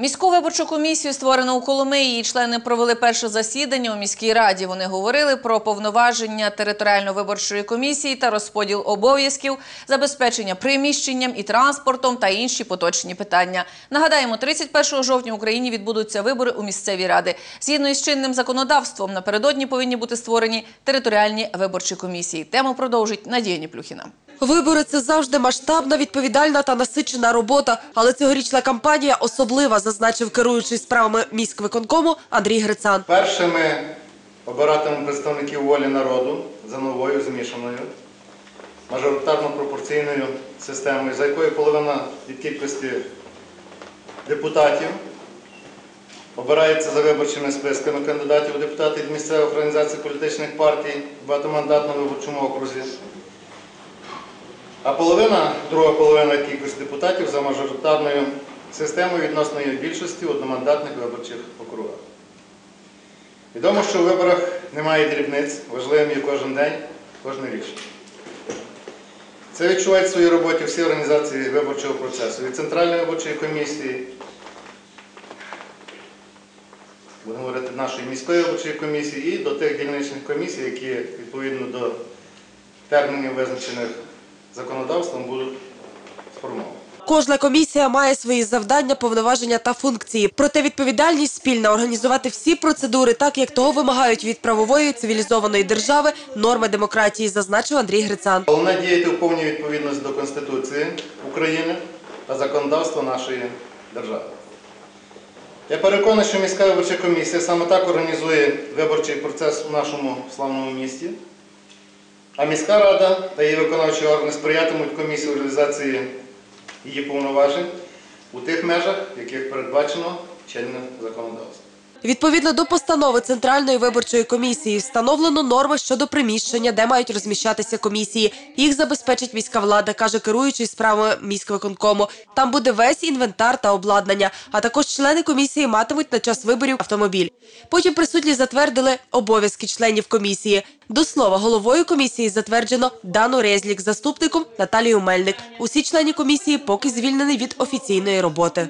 Міську виборчу комісію створено у Коломиї. Її члени провели перше засідання у міській раді. Вони говорили про повноваження територіально-виборчої комісії та розподіл обов'язків, забезпечення приміщенням і транспортом та інші поточні питання. Нагадаємо, 31 жовтня в Україні відбудуться вибори у місцеві ради. Згідно із чинним законодавством, напередодні повинні бути створені територіальні виборчі комісії. Тему продовжить Надія Ніплюхіна. Вибори це завжди масштабна, відповідальна та насичена робота. Але цьогорічна кампанія особлива, зазначив керуючий справами міськвиконкому Андрій Грицан. Першими обиратимемо представників волі народу за новою змішаною мажоритарно-пропорційною системою, за якою половина від кількості депутатів обирається за виборчими списками кандидатів у депутати від місцевих організацій політичних партій в багатомандатному виборчому окрузі. А половина, друга половина кількості депутатів за мажоритарною системою відносної більшості одномандатних виборчих округах. Відомо, що у виборах немає дрібниць, важливим є кожен день, кожне рішення. Це відчувають в своїй роботі всі організації виборчого процесу, від Центральної виборчої комісії, будемо говорити, нашої міської виборчої комісії і до тих дільничних комісій, які відповідно до термінів, визначених законодавством, будуть сформовані. Кожна комісія має свої завдання, повноваження та функції. Проте відповідальність спільна організувати всі процедури так, як того вимагають від правової цивілізованої держави норми демократії, зазначив Андрій Грицан. Головне діяти в повній відповідності до Конституції України та законодавства нашої держави. Я переконаний, що міська виборча комісія саме так організує виборчий процес у нашому славному місті. А міська рада та її виконавчі органи сприятимуть комісії реалізації її повноважень у тих межах, яких передбачено чинним законодавством. Відповідно до постанови Центральної виборчої комісії встановлено норми щодо приміщення, де мають розміщатися комісії. Їх забезпечить міська влада, каже керуючий справами міськвиконкому. Там буде весь інвентар та обладнання, а також члени комісії матимуть на час виборів автомобіль. Потім присутні затвердили обов'язки членів комісії. До слова, головою комісії затверджено Дану Резлік, заступником Наталію Мельник. Усі члені комісії поки звільнені від офіційної роботи.